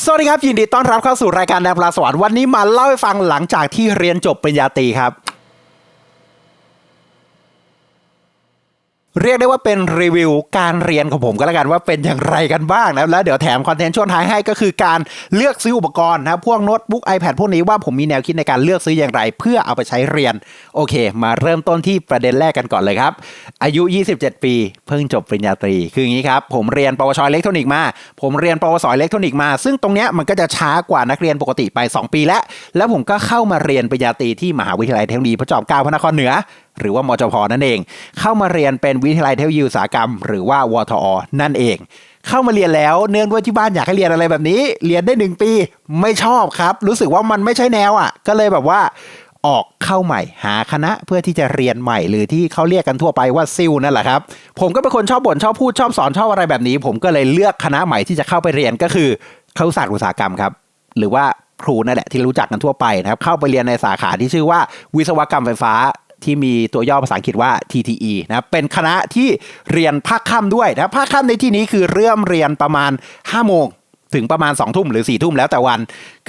สวัสดีครับ ยินดีต้อนรับเข้าสู่รายการแนวปลาสวรรค์วันนี้มาเล่าให้ฟังหลังจากที่เรียนจบปริญญาตรีครับ เรียกได้ว่าเป็นรีวิวการเรียนของผมก็แล้วกันว่าเป็นอย่างไรกันบ้างนะแล้วเดี๋ยวแถมคอนเทนต์ช่วงท้ายให้ก็คือการเลือกซื้ออุปกรณ์นะครับพวกโน้ตบุ๊ก iPad พวกนี้ว่าผมมีแนวคิดในการเลือกซื้ออย่างไร เพื่อเอาไปใช้เรียน โอเค มาเริ่มต้นที่ประเด็นแรกกันก่อนเลยครับ อายุ 27 ปี เพิ่งจบปริญญาตรี คืออย่างนี้ครับ ผมเรียนปวชอิเล็กทรอนิกส์มา ผมเรียนปวสอิเล็กทรอนิกส์มา ซึ่งตรงเนี้ยมันก็จะช้ากว่านักเรียนปกติไป 2 ปีแล้วแล้วผมก็เข้ามาเรียนปริญญาตรีที่มหาวิทยาลัยเทคโนโลยีพระจอมเกล้าพระนครเหนือ หรือว่ามจพนั่นเอง เข้ามาเรียนเป็นวิทยาลัยเทคโนโลยีอุตสาหกรรม หรือว่าวทอ นั่นเอง เข้ามาเรียนแล้วเนื่องด้วยที่บ้านอยากให้เรียนอะไรแบบนี้ เรียนได้หนึ่งปีไม่ชอบครับ รู้สึกว่ามันไม่ใช่แนวอะ ก็เลยแบบว่าออกเข้าใหม่หาคณะเพื่อที่จะเรียนใหม่ หรือที่เขาเรียกกันทั่วไปว่าซิลนั่นแหละครับ ผมก็เป็นคนชอบบ่นชอบพูดชอบสอนชอบอะไรแบบนี้ ผมก็เลยเลือกคณะใหม่ที่จะเข้าไปเรียนก็คือครุศาสตร์อุตสาหกรรมครับ หรือว่าครูนั่นแหละที่รู้จักกันทั่วไปนะครับเข้าไปเรียนในสาขาที่ชื่อว่าวิศวกรรมไฟฟ้า ที่มีตัวย่อภาษาอังกฤษว่า TTE นะครับเป็นคณะที่เรียนภาคค่ำด้วยนะภาคค่ำในที่นี้คือเริ่มเรียนประมาณ5โมงถึงประมาณ2ทุ่มหรือ4ี่ทุ่มแล้วแต่วัน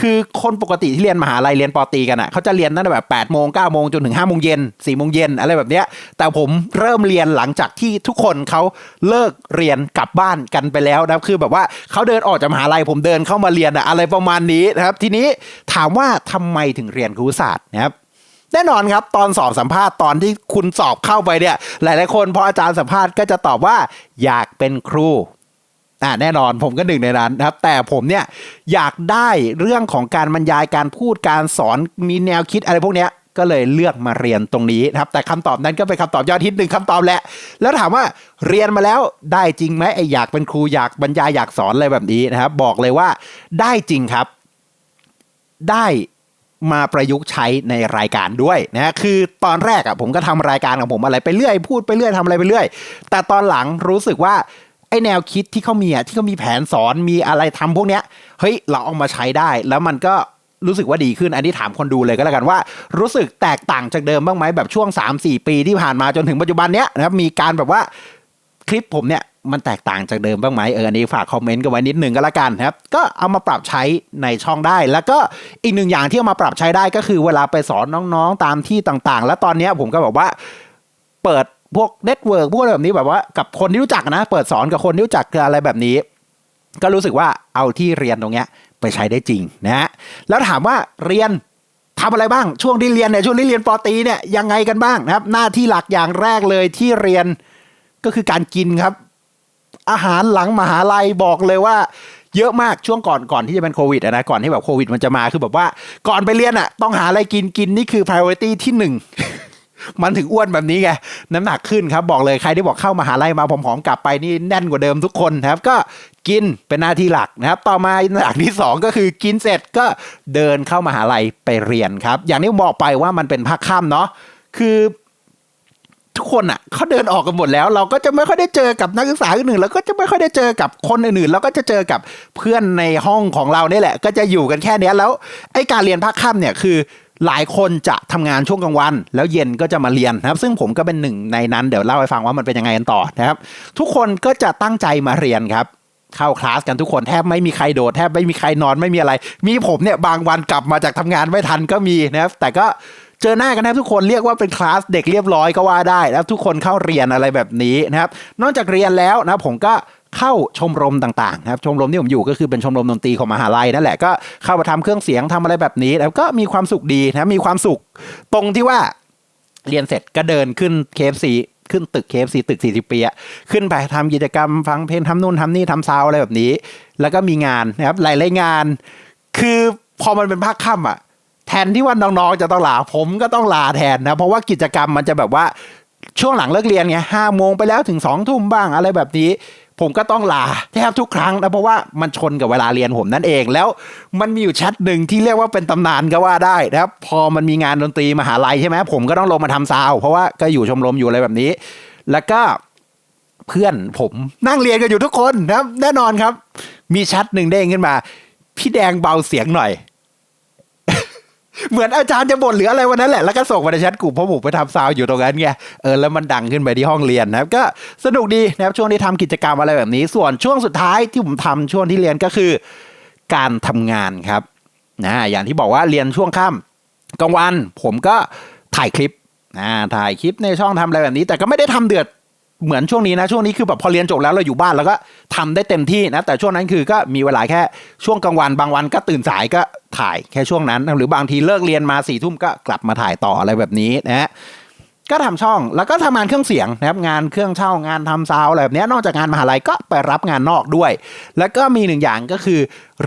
คือคนปกติที่เรียนมหาลัยเรียนปอตีกันอะเขาจะเรียนตั้งแต่แบบ8ปดโมงเก้าโมงจนถึง5้าโมงเย็นสี่โมงเย็นอะไรแบบเนี้ย แต่ผมเริ่มเรียนหลังจากที่ทุกคนเขาเลิกเรียนกลับบ้านกันไปแล้วนะครับคือแบบว่าเขาเดินออกจากมหาลัยผมเดินเข้ามาเรียนอะอะไรประมาณนี้นะครับ ทีนี้ถามว่าทำไมถึงเรียนครุศาสตร์นะครับ แน่นอนครับตอนสอบสัมภาษณ์ตอนที่คุณสอบเข้าไปเนี่ยหลายๆคนพออาจารย์สัมภาษณ์ก็จะตอบว่าอยากเป็นครูอ่าแน่นอนผมก็หนึ่งในนั้นนะครับ แต่ผมเนี่ยอยากได้เรื่องของการบรรยายการพูดการสอนมีแนวคิดอะไรพวกเนี้ยก็เลยเลือกมาเรียนตรงนี้นะครับ แต่คำตอบนั้นก็เป็นคำตอบยอดฮิตหนึ่งคำตอบแหละ แล้วถามว่าเรียนมาแล้วได้จริงไหมไออยากเป็นครูอยากบรรยายอยากสอนอะไรแบบนี้นะครับ บอกเลยว่าได้จริงครับ ได้ มาประยุกต์ใช้ในรายการด้วยนะคือตอนแรกอะ่ะผมก็ทำรายการของผมอะไรไปเรื่อยพูดไปเรื่อยทำอะไรไปเรื่อย แต่ตอนหลังรู้สึกว่าไอแนวคิดที่เขามีอะที่เขามีแผนสอนมีอะไรทำพวกเนี้ยเฮ้ยเราเอามาใช้ได้แล้วมันก็รู้สึกว่าดีขึ้น อันนี้ถามคนดูเลยก็แล้วกันว่า รู้สึกแตกต่างจากเดิมบ้างไหมแบบช่วง 3-4 ปีที่ผ่านมาจนถึงปัจจุบันเนี้ยนะครับมีการแบบว่าคลิปผมเนี่ย มันแตกต่างจากเดิมบ้างไหมเอออันนี้ฝากคอมเมนต์กันไว้นิดหนึ่งก็แล้วกันครับ ก็เอามาปรับใช้ในช่องได้ แล้วก็อีกหนึ่งอย่างที่เอามาปรับใช้ได้ก็คือเวลาไปสอนน้องๆตามที่ต่างๆ แล้วตอนนี้ผมก็แบบว่าเปิดพวกเน็ตเวิร์กพวกอะไรแบบนี้แบบว่ากับคนที่รู้จักนะ เปิดสอนกับคนที่รู้จักอะไรแบบนี้ ก็รู้สึกว่าเอาที่เรียนตรงเนี้ยไปใช้ได้จริงนะฮะแล้วถามว่าเรียนทำอะไรบ้างช่วงที่เรียนเนี่ยช่วงที่เรียนปอตีเนี่ยยังไงกันบ้างนะครับ หน้าที่หลักอย่างแรกเลยที่เรียนก็คือการกินครับ อาหารหลังมหาลัยบอกเลยว่า เยอะมากช่วงก่อนก่อนที่จะเป็นโควิดนะ ก่อนที่แบบโควิดมันจะมาคือแบบว่า ก่อนไปเรียนอะต้องหาอะไรกินกินนี่คือ priority ที่หนึ่งมันถึงอ้วนแบบนี้ไงน้ำหนักขึ้นครับบอกเลยใครที่บอกเข้ามหาลัยมาผอมๆกลับไปนี่แน่นกว่าเดิมทุกคนนะครับ ก็กินเป็นหน้าที่หลักนะครับ ต่อมาอย่าที่สองก็คือกินเสร็จก็เดินเข้ามหาลัยไปเรียนครับ อย่างที่ผมบอกไปว่ามันเป็นภาคค่ำเนาะคือ ทุกคนอะเขาเดินออกกันหมดแล้ว เราก็จะไม่ค่อยได้เจอกับนักศึกษาอื่นเราก็จะไม่ค่อยได้เจอกับคนอื่นๆเราก็จะเจอกับเพื่อนในห้องของเราเนี่แหละ ก็จะอยู่กันแค่เนี้ยแล้วไอ้การเรียนภาคค่ำเนี่ยคือหลายคนจะทำงานช่วงกลางวัน แล้วเย็นก็จะมาเรียนนะครับ ซึ่งผมก็เป็นหนึ่งในนั้นเดี๋ยวเล่าให้ฟังว่ามันเป็นยังไงกันต่อนะครับ ทุกคนก็จะตั้งใจมาเรียนครับเข้าคลาสกันทุกคนแทบไม่มีใครโดดแทบไม่มีใครนอนไม่มีอะไร มีผมเนี่ยบางวันกลับมาจากทำงานไม่ทันก็มีนะครับแต่ก็ เจอหน้ากันแทบทุกคนเรียกว่าเป็นคลาสเด็กเรียบร้อยก็ว่าได้นะครับทุกคนเข้าเรียนอะไรแบบนี้นะครับ นอกจากเรียนแล้วนะผมก็เข้าชมรมต่างๆนะครับชมรมที่ผมอยู่ก็คือเป็นชมรมดนตรีของมหาลัยนั่นแหละก็เข้ามาทำเครื่องเสียงทำอะไรแบบนี้แล้วก็มีความสุขดีนะมีความสุขตรงที่ว่าเรียนเสร็จก็เดินขึ้น KFC ขึ้นตึก KFC ตึก 40 ปีอะขึ้นไปทำกิจกรรมฟังเพลงทำนู่นทำนี่ทำซาวอะไรแบบนี้ แล้วก็มีงานนะครับหลายๆงาน คือพอมันเป็นภาคค่ำอะ แทนที่ว่าน้องๆจะต้องลาผมก็ต้องลาแทนนะเพราะว่ากิจกรรมมันจะแบบว่าช่วงหลังเลิกเรียนไงห้าโมงไปแล้วถึงสองทุ่มบ้างอะไรแบบนี้ ผมก็ต้องลาแทบทุกครั้งนะเพราะว่ามันชนกับเวลาเรียนผมนั่นเองแล้วมันมีอยู่แชทหนึ่งที่เรียกว่าเป็นตำนานก็ว่าได้นะครับพอมันมีงานดนตรีมหาลัยใช่ไหมผมก็ต้องลงมาทำซาวเพราะว่าก็อยู่ชมรมอยู่อะไรแบบนี้ แล้วก็เพื่อนผมนั่งเรียนกันอยู่ทุกคนนะครับแน่นอนครับ มีแชทหนึ่งเด้งขึ้นมา พี่แดงเบาเสียงหน่อย เหมือนอาจารย์จะบ่นหรืออะไรวันนั้นแหละ แล้วก็ส่งมาในแชทกลุ่มเพราะผมไปทำซาวด์อยู่ตรงนั้นไง เออ แล้วมันดังขึ้นไปที่ห้องเรียนนะครับ ก็สนุกดีนะครับช่วงที่ทำกิจกรรมอะไรแบบนี้ ส่วนช่วงสุดท้ายที่ผมทำช่วงที่เรียนก็คือ การทำงานครับนะอย่างที่บอกว่าเรียนช่วงค่ำกลางวัน ผมก็ถ่ายคลิปนะถ่ายคลิปในช่องทำอะไรแบบนี้ แต่ก็ไม่ได้ทำเดือด เหมือนช่วงนี้นะช่วงนี้คือแบบพอเรียนจบแล้วเราอยู่บ้านแล้วก็ทำได้เต็มที่นะ แต่ช่วงนั้นคือก็มีเวลาแค่ช่วงกลางวันบางวันก็ตื่นสายก็ถ่ายแค่ช่วงนั้น หรือบางทีเลิกเรียนมาสี่ทุ่มก็กลับมาถ่ายต่ออะไรแบบนี้นะฮะก็ทำช่องแล้วก็ทำงานเครื่องเสียงนะครับงานเครื่องเช่างานทำซาวด์อะไรแบบนี้นอกจากงานมหาลัยก็ไปรับงานนอกด้วย แล้วก็มีหนึ่งอย่างก็คือ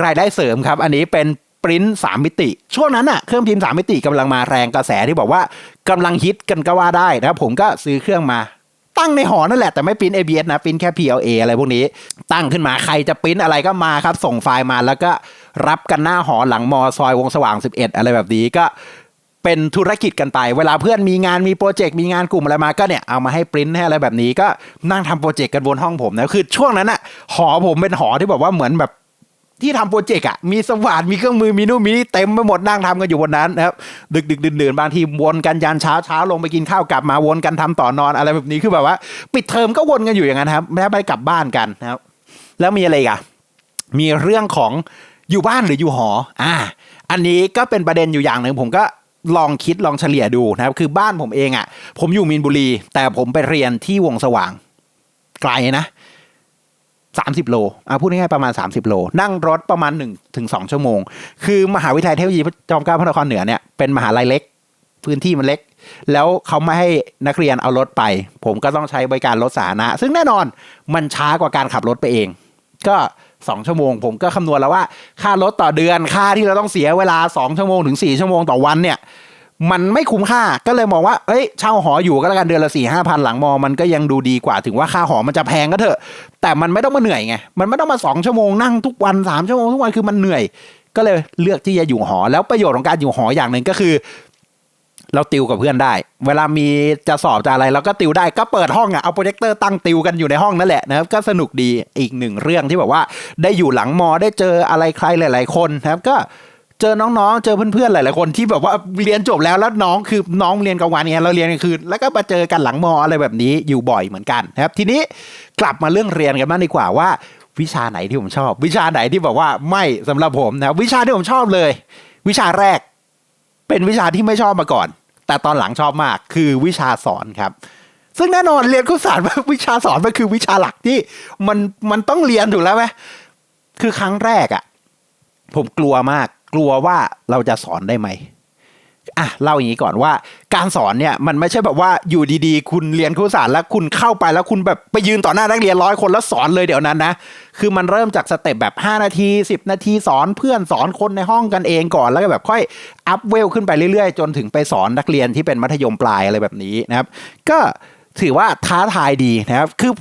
รายได้เสริมครับ อันนี้เป็นปริ้นสามมิติ ช่วงนั้นอะเครื่องพิมพ์สามมิติกำลังมาแรงกระแสที่บอกว่ากำลังฮิตกันก็ว่าได้นะครับผมก็ซื้อเครื่องมา ตั้งในหอนั่นแหละแต่ไม่ปริ้น ABS นะปริ้นแค่ PLA อะไรพวกนี้ ตั้งขึ้นมาใครจะปริ้นอะไรก็มาครับ ส่งไฟล์มาแล้วก็รับกันหน้าหอหลังมอซอยวงสว่าง 11 อะไรแบบนี้ก็เป็นธุรกิจกันไป เวลาเพื่อนมีงานมีโปรเจกต์มีงานกลุ่มอะไรมาก็เนี่ยเอามาให้ปริ้นให้อะไรแบบนี้ก็นั่งทำโปรเจกต์กันบนห้องผมนะคือช่วงนั้นอะหอผมเป็นหอที่แบบว่าเหมือนแบบ ที่ทำโปรเจกต์อะมีสว่านมีเครื่องมือมีนู่นมีนี่เต็มไปหมดนั่งทำกันอยู่บนนั้นนะครับดึกดึกดื่นดื่นบางทีวนกันยันเช้าเช้าลงไปกินข้าวกลับมาวนกันทำต่อนอนอะไรแบบนี้คือแบบว่า ปิดเทอมก็วนกันอยู่อย่างนั้นครับไม่ได้ไปกลับบ้านกันนะครับ แล้วมีอะไรอีกอะมีเรื่องของอยู่บ้านหรืออยู่หอ อ่า อันนี้ก็เป็นประเด็นอยู่อย่างหนึ่งผมก็ลองคิดลองเฉลี่ยดูนะครับ คือบ้านผมเองอะ่ะ ผมอยู่มีนบุรี แต่ผมไปเรียนที่วงสว่าง ไกลนะ สามสิบโลอะพูดง่ายๆประมาณ 30 โล นั่งรถประมาณ1ถึง2ชั่วโมง คือมหาวิทยาลัยเทคโนโลยีจอมเกล้าพระนครเหนือเนี่ยเป็นมหาลัยเล็ก พื้นที่มันเล็ก แล้วเขาไม่ให้นักเรียนเอารถไป ผมก็ต้องใช้บริการรถสาธารณะ ซึ่งแน่นอนมันช้ากว่าการขับรถไปเอง ก็สองชั่วโมง ผมก็คำนวณแล้วว่า ค่ารถต่อเดือนค่าที่เราต้องเสียเวลาสองชั่วโมงถึงสี่ชั่วโมงต่อวันเนี่ย มันไม่คุ้มค่าก็เลยมองว่า เอ้ย เช่าหออยู่ก็แล้วกันเดือนละสี่ห้าพันหลังมอ มันก็ยังดูดีกว่าถึงว่าค่าหอมันจะแพงก็เถอะ แต่มันไม่ต้องมาเหนื่อยไง มันไม่ต้องมาสองชั่วโมงนั่งทุกวันสามชั่วโมงทุกวันคือมันเหนื่อย ก็เลยเลือกที่จะอยู่หอ แล้วประโยชน์ของการอยู่หออย่างหนึ่งก็คือ เราติวกับเพื่อนได้ เวลามีจะสอบจะอะไรเราก็ติวได้ ก็เปิดห้องอะเอาโปรเจคเตอร์ตั้งติวกันอยู่ในห้องนั่นแหละนะครับ ก็สนุกดีอีกหนึ่งเรื่องที่แบบว่า ได้อยู่หลังมอได้เจออะไรใครหลาย ๆ คนนะครับก็ เจอน้องๆ เจอเพื่อนๆ หลายๆคนที่แบบว่าเรียนจบแล้วแล้วน้องคือน้องเรียนกลางวันเนี่ยเราเรียนกลางคืนแล้วก็มาเจอกันหลังมออะไรแบบนี้อยู่บ่อยเหมือนกันนะครับ ทีนี้กลับมาเรื่องเรียนกันบ้างดีกว่าว่า วิชาไหนที่ผมชอบ วิชาไหนที่แบบว่าไม่สำหรับผมนะวิชาที่ผมชอบเลย วิชาแรก เป็นวิชาที่ไม่ชอบมาก่อน แต่ตอนหลังชอบมากคือวิชาสอนครับซึ่งแน่นอนเรียนครุศาสตร์วิชาสอนมันคือวิชาหลักที่มันมันต้องเรียนถูกแล้วไหมคือครั้งแรกอะ่ะ ผมกลัวมาก กลัวว่าเราจะสอนได้ไหมอะเล่าอย่างนี้ก่อนว่า การสอนเนี่ยมันไม่ใช่แบบว่าอยู่ดีๆ คุณเรียนครุศาสตร์แล้วคุณเข้าไปแล้วคุณแบบไปยืนต่อหน้านักเรียนร้อยคนแล้วสอนเลยเดี๋ยวนั้นนะคือมันเริ่มจากสเต็ปแบบ 5 นาที 10 นาทีสอนเพื่อนสอนคนในห้องกันเองก่อนแล้วก็แบบค่อยอัพเวลขึ้นไปเรื่อยๆ จนถึงไปสอนนักเรียนที่เป็นมัธยมปลายอะไรแบบนี้นะครับก็ถือว่าท้าทายดีนะครับคือ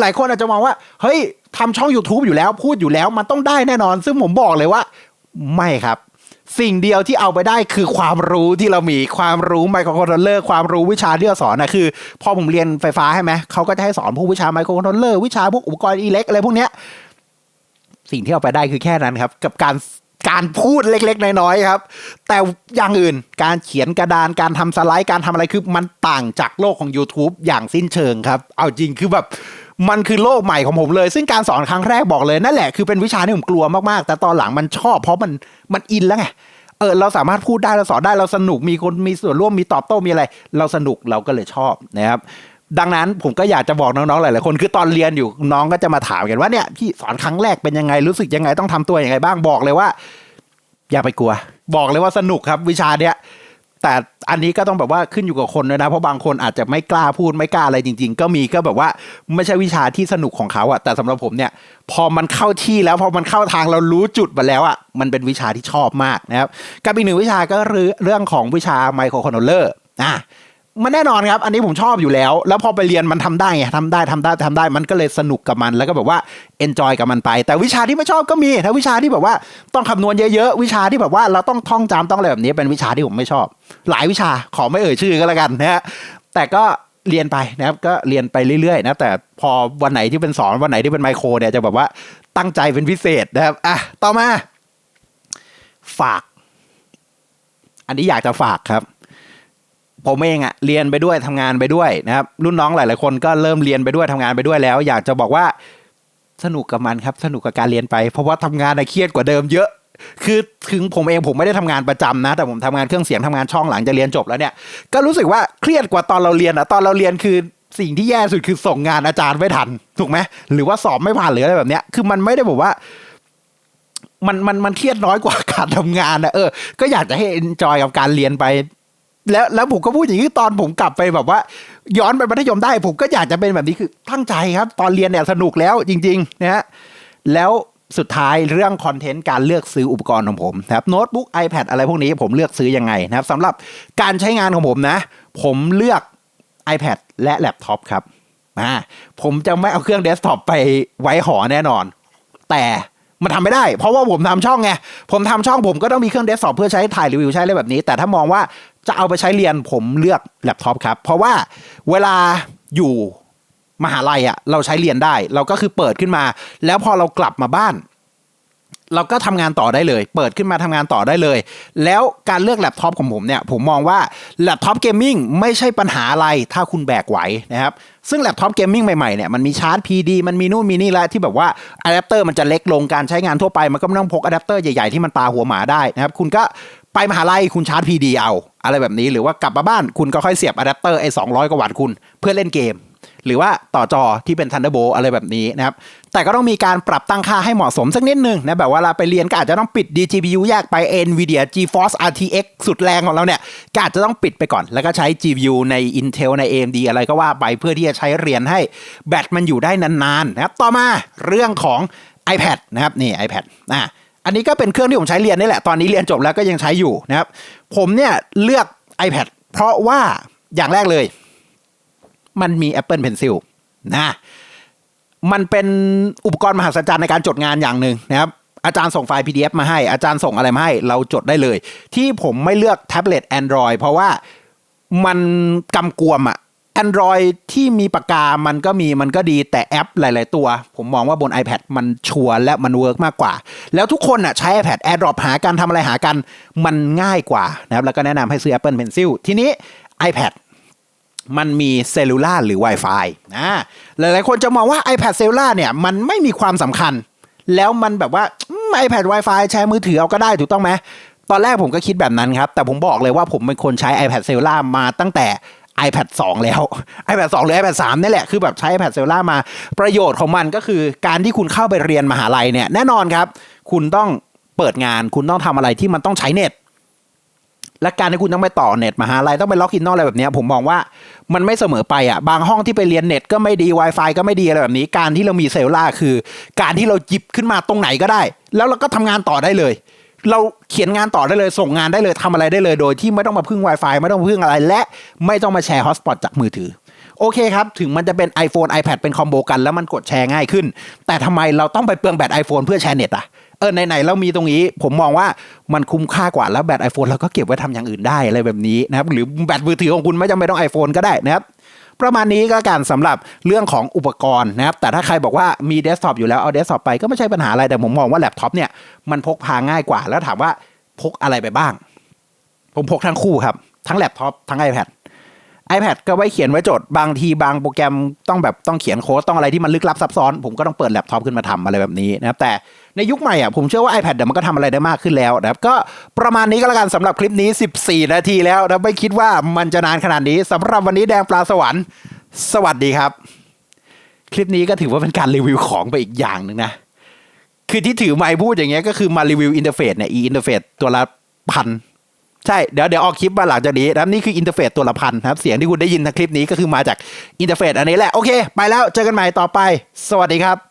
หลายคนอาจจะมองว่าเฮ้ยทำช่อง YouTube อยู่แล้วพูดอยู่แล้วมันต้องได้แน่นอน ซึ่งผมบอกเลยว่า ไม่ครับ สิ่งเดียวที่เอาไปได้คือความรู้ที่เรามีความรู้ไมโครคอนโทรลเลอร์ความรู้วิชาที่เราสอนนะคือ พอผมเรียนไฟฟ้าใช่ไหมเขาก็จะให้สอนพวกวิชาไมโครคอนโทรลเลอร์วิชาพวกอุปกรณ์อิเล็กอะไรพวกเนี้ยสิ่งที่เอาไปได้คือแค่นั้นครับ กับการการพูดเล็กๆ น้อยๆครับ แต่อย่างอื่นการเขียนกระดานการทำสไลด์การทำอะไรคือมันต่างจากโลกของ YouTube อย่างสิ้นเชิงครับ เอาจริงคือแบบ มันคือโลกใหม่ของผมเลย ซึ่งการสอนครั้งแรกบอกเลยนั่นแหละคือเป็นวิชาที่ผมกลัวมากๆ แต่ตอนหลังมันชอบเพราะมันมันอินแล้วไงเออเราสามารถพูดได้เราสอนได้เราสนุกมีคนมีส่วนร่วมมีตอบโต้มีอะไร เราสนุกเราก็เลยชอบนะครับดังนั้นผมก็อยากจะบอกน้องๆหลายๆคนคือตอนเรียนอยู่น้องก็จะมาถามกันว่าเนี่ยพี่สอนครั้งแรกเป็นยังไงรู้สึกยังไงต้องทำตัวยังไงบ้างบอกเลยว่า อย่าไปกลัว บอกเลยว่าสนุกครับ วิชาเนี้ย แต่อันนี้ก็ต้องแบบว่าขึ้นอยู่กับคนด้วยนะ เพราะบางคนอาจจะไม่กล้าพูดไม่กล้าอะไรจริง ๆ ก็มีก็แบบว่าไม่ใช่วิชาที่สนุกของเขาอะแต่สำหรับผมเนี่ยพอมันเข้าที่แล้วพอมันเข้าทางเรารู้จุดมาแล้วอะมันเป็นวิชาที่ชอบมากนะครับกับอีกหนึ่งวิชาก็คือเรื่องของวิชาไมโครคอนโทรลเลอร์อะ มันแน่นอนครับ อันนี้ผมชอบอยู่แล้ว แล้วพอไปเรียนมันทำได้ไงทำได้ทำได้ทำได้ มันก็เลยสนุกกับมัน แล้วก็แบบว่าเอนจอยกับมันไป แต่วิชาที่ไม่ชอบก็มี ถ้าวิชาที่แบบว่าต้องคำนวณเยอะๆ วิชาที่แบบว่าเราต้องท่องจำต้องอะไรแบบนี้เป็นวิชาที่ผมไม่ชอบ หลายวิชาขอไม่เอ่ยชื่อก็แล้วกันนะฮะ แต่ก็เรียนไปนะครับ ก็เรียนไปเรื่อยๆ นะ แต่พอวันไหนที่เป็นสอนวันไหนที่เป็นไมโครเนี่ยจะแบบว่าตั้งใจเป็นพิเศษนะครับ อะ ต่อมา ฝาก อันนี้อยากจะฝากครับ ผมเองอะเรียนไปด้วยทำงานไปด้วยนะครับรุ่นน้องหลาย ๆ คนก็เริ่มเรียนไปด้วยทำงานไปด้วยแล้ว อยากจะบอกว่าสนุกกับมันครับ สนุกกับการเรียนไป เพราะว่าทำงานอะเครียดกว่าเดิมเยอะ คือถึงผมเองผมไม่ได้ทำงานประจำนะ แต่ผมทำงานเครื่องเสียงทำงานช่องหลังจะเรียนจบแล้วเนี่ยก็รู้สึกว่าเครียดกว่าตอนเราเรียนอะตอนเราเรียนคือสิ่งที่แย่สุดคือส่งงานอาจารย์ไม่ทันถูกไหมหรือว่าสอบไม่ผ่านหรืออะไรแบบเนี้ยคือมันไม่ได้บอกว่ามันมันมันเครียดน้อยกว่าการทำงานนะเออ ก็อยากจะให้ enjoy กับการเรียนไป แล้วแล้วผมก็พูดอย่างนี้ตอนผมกลับไปแบบว่า ย้อนไปมัธยมได้ผมก็อยากจะเป็นแบบนี้คือตั้งใจครับ ตอนเรียนเนี่ยสนุกแล้วจริงๆนะฮะแล้วสุดท้ายเรื่องคอนเทนต์การเลือกซื้ออุปกรณ์ของผมนะครับโน้ตบุ๊ก iPad อะไรพวกนี้ผมเลือกซื้อยังไงนะครับสำหรับการใช้งานของผมนะ ผมเลือก iPad และแล็ปท็อปครับอ่าผมจะไม่เอาเครื่องเดสก์ท็อปไปไว้หอแน่นอน แต่มันทำไม่ได้ เพราะว่าผมทำช่องไง ผมทำช่องผมก็ต้องมีเครื่องเดสก์ท็อปเพื่อใช้ถ่ายรีวิวใช้อะไรแบบนี้ แต่ถ้ามองว่า จะเอาไปใช้เรียนผมเลือกแล็ปท็อปครับ เพราะว่าเวลาอยู่มหาลัยอะ่ะเราใช้เรียนได้ เราก็คือเปิดขึ้นมา แล้วพอเรากลับมาบ้าน เราก็ทำงานต่อได้เลย เปิดขึ้นมาทำงานต่อได้เลย แล้วการเลือกแล็ปท็อปของผมเนี่ย ผมมองว่าแล็ปท็อปเกมมิ่งไม่ใช่ปัญหาอะไรถ้าคุณแบกไหวนะครับ ซึ่งแล็ปท็อปเกมมิ่งใหม่ๆเนี่ยมันมีชาร์จ PD มันมีนู่นมีนี่แล้วที่แบบว่าอะแดปเตอร์มันจะเล็กลงการใช้งานทั่วไปมันก็ไม่ต้องพกอะแดปเตอร์ใหญ่ๆที่มันตาหัวหมาได้นะครับคุณก็ไปมหาลัยคุณชาร์จ PD เอา อะไรแบบนี้หรือว่ากลับมาบ้านคุณก็ค่อยเสียบอะแดปเตอร์ไอ้200กว่าวัตต์คุณเพื่อเล่นเกม หรือว่าต่อจอที่เป็น Thunderbolt อะไรแบบนี้นะครับ แต่ก็ต้องมีการปรับตั้งค่าให้เหมาะสมสักนิดนึงนะ แบบว่าเราไปเรียนก็อาจจะต้องปิด DGPU แยกไป NVIDIA GeForce RTX สุดแรงของเราเนี่ยก็อาจจะต้องปิดไปก่อน แล้วก็ใช้ GPU ใน Intel ใน AMD อะไรก็ว่าไปเพื่อที่จะใช้เรียนให้แบตมันอยู่ได้นานๆนะครับ ต่อมาเรื่องของ iPad นะครับนี่ iPad อะ อันนี้ก็เป็นเครื่องที่ผมใช้เรียนนี่แหละ ตอนนี้เรียนจบแล้วก็ยังใช้อยู่นะครับ ผมเนี่ยเลือก iPad เพราะว่าอย่างแรกเลย มันมี Apple Pencil นะมันเป็นอุปกรณ์มหัศจรรย์ในการจดงานอย่างหนึ่งนะครับอาจารย์ส่งไฟล์ PDF มาให้ อาจารย์ส่งอะไรมาให้ เราจดได้เลย ที่ผมไม่เลือกแท็บเล็ต Android เพราะว่ามันกำกวมอะ Android ที่มีปากกา มันก็มีมันก็ดีแต่แอปหลาย ๆ ตัว ผมมองว่าบน iPad มันชัวร์และมันเวิร์กมากกว่า แล้วทุกคนอะใช้ iPad AirDrop หากันทำอะไรหากัน มันง่ายกว่านะครับแล้วก็แนะนำให้ซื้อ Apple Pencil ทีนี้ iPad มันมีเซลลูล่าหรือ Wi-Fi นะหลาย ๆ คนจะมองว่า iPad เซลลูล่าเนี่ยมันไม่มีความสำคัญ แล้วมันแบบว่าอืม iPad Wi-Fi แชร์มือถือเอาก็ได้ถูกต้องไหมตอนแรกผมก็คิดแบบนั้นครับ แต่ผมบอกเลยว่าผมเป็นคนใช้ iPad เซลลูล่ามาตั้งแต่ iPad 2 แล้ว iPad 2 หรือ iPad 3นี่แหละคือแบบใช้ iPad เซลล่ามาประโยชน์ของมันก็คือการที่คุณเข้าไปเรียนมหาลัยเนี่ยแน่นอนครับ คุณต้องเปิดงานคุณต้องทำอะไรที่มันต้องใช้เน็ตและการที่คุณต้องไปต่อเน็ตมหาลัยต้องไปล็อกอินนอกอะไรแบบนี้ผมมองว่ามันไม่เสมอไปอะบางห้องที่ไปเรียนเน็ตก็ไม่ดี Wi-Fi ก็ไม่ดีอะไรแบบนี้ การที่เรามีเซลล่าคือ การที่เราหยิบขึ้นมาตรงไหนก็ได้ แล้วเราก็ทำงานต่อได้เลย เราเขียนงานต่อได้เลยส่งงานได้เลยทำอะไรได้เลยโดยที่ไม่ต้องมาพึ่ง Wi-Fi ไม่ต้องพึ่งอะไร และไม่ต้องมาแชร์ฮอตสปอตจากมือถือ โอเคครับ ถึงมันจะเป็น iPhone iPad เป็นคอมโบกันแล้วมันกดแชร์ง่ายขึ้น แต่ทำไมเราต้องไปเปลืองแบต iPhone เพื่อแชร์เน็ตอะเออไหนๆเรามีตรงนี้ ผมมองว่ามันคุ้มค่ากว่าแล้วแบต iPhone เราก็เก็บไว้ทำอย่างอื่นได้อะไรแบบนี้นะครับหรือแบตมือถือของคุณไม่จำเป็นต้อง iPhone ก็ได้นะครับ ประมาณนี้ก็การสำหรับเรื่องของอุปกรณ์นะครับ แต่ถ้าใครบอกว่ามีเดสก์ท็อปอยู่แล้วเอาเดสก์ท็อปไปก็ไม่ใช่ปัญหาอะไร แต่ผมมองว่าแล็ปท็อปเนี่ยมันพกพาง่ายกว่า แล้วถามว่าพกอะไรไปบ้าง ผมพกทั้งคู่ครับ ทั้งแล็ปท็อปทั้ง iPad iPad ก็ไว้เขียนไว้โจดบางทีบางโปรแกรมต้องแบบต้องเขียนโค้ดต้องอะไรที่มันลึกลับซับซ้อน ผมก็ต้องเปิดแล็ปท็อปขึ้นมาทำอะไรแบบนี้นะครับแต่ ในยุคใหม่อะผมเชื่อว่า iPad เดี๋ยวมันก็ทำอะไรได้มากขึ้นแล้วนะครับก็ประมาณนี้ก็แล้วกันสำหรับคลิปนี้ 14 นาทีแล้วนะไม่คิดว่ามันจะนานขนาดนี้สำหรับวันนี้แดงปลาสวรรค์ สวัสดีครับ คลิปนี้ก็ถือว่าเป็นการรีวิวของไปอีกอย่างหนึ่งนะคือที่ถือไมค์พูดอย่างเงี้ยก็คือมารีวิวอินเทอร์เฟซเนี่ยอีอินเทอร์เฟซตัวละพันใช่เดี๋ยวเดี๋ยวออกคลิปมาหลังจากนี้นะนี่คืออินเทอร์เฟซตัวละพันครับ เสียงที่คุณได้ยินทางคลิปนี้ก็คือมาจากอินเทอร์เฟซอันนี้แหละ โอเค ไปแล้วเจอกันใหม่ต่อไป สวัสดีครับ